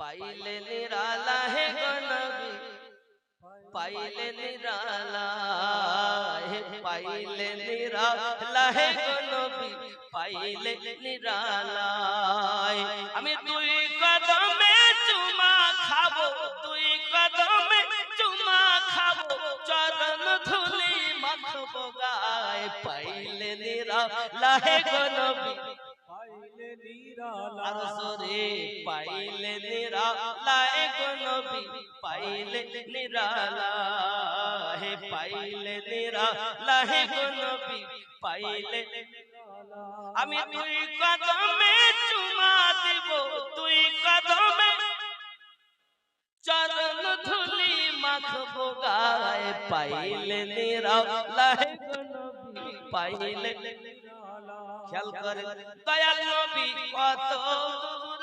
পাইলে নিরালা হে গনবী পাইলে নিরালা হে পাইলে নিরালা হে গনবী পাইলে নিরালা। আমি দুই কদমে চুমা খাব দুই কদমে চুমা খাব। চরণ ধুলি মাখবো গায়। পাইলে নিরালা হে গনবী পাইলে নিরালা। আর পাইলে নিরালা এ নবী পাইলে নিরালা হে পাইলে নিরালা হে নবী পাইলে আমি দুই কদমে চুমা দিব, দুই কদমে চরণ ধুলি মাখবো গায়, পাইলে নিরালা হে নবী পাইলে খেয়াল করে দয়াল নবী কত দূরে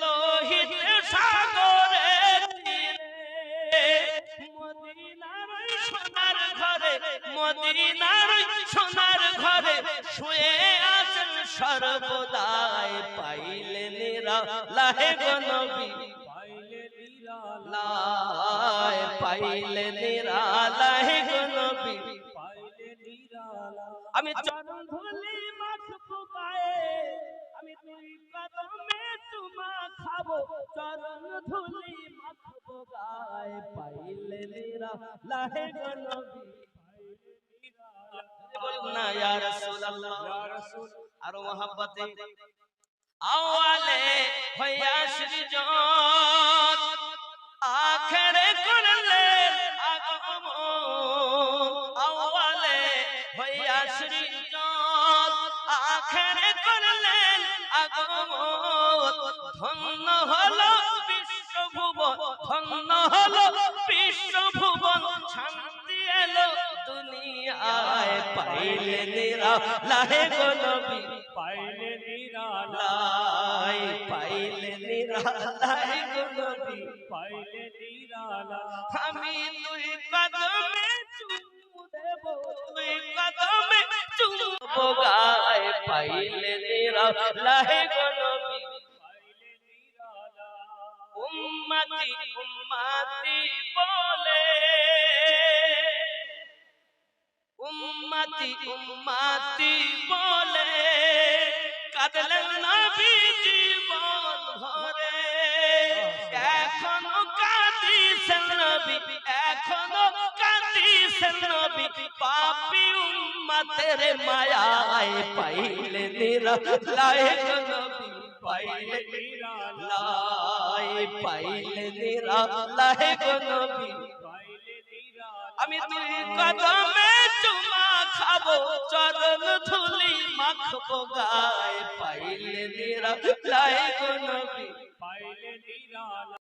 লোহিত সাগরে মদিনার সোনার ঘরে শুয়ে আছেন সর্বদাই। পাইলে নিরা লাহে গো নবী পাইলে নিরালা লাহে নবী আমি চরণ ধুলি গায়ে আমি তুই কদমে চরণ ধুলি মাখবো গায়ে। পাইলে নিরা লাহে গনবি না ইয়া রাসূলুল্লাহ। ইয়া রাসূল আর মোহাব্বতে। আওয়ালে হইয়া সৃজন। করলেন ধন্য হলো বিশ্বভুবন, ধন্য হলো বিশ্বভুবন, শান্তি এলো দুনিয়ায়, পাইলে নিরা লাহে পাইলে লাই পাইলে নিরালাই গো নবী পাইলে নিরালা আমি তুই কদমে চুমু দেব তুই কদমে চুমু গায় পাইলে নিরালাই গো নবী উম্মতি উম্মতি বলে উম্মতি উম্মতি বলে কাঁদলেন নবী জীবন ভরে। এখনও কাঁদিছেন নবী এখনও কাঁদিছেন নবী পাপি উম্মতের মায়ায় পাইলে নিরা লায়ে নবী পাইলে নিরালা লাই পাইলে নিরা লাহে গো নবী পাইলে নিরালা আমি তুই কদমে চুমা খাব চরণ ধুলি মাখবো গায় পাইলে নিরা লাহে গো নবী পাইলে নিরালা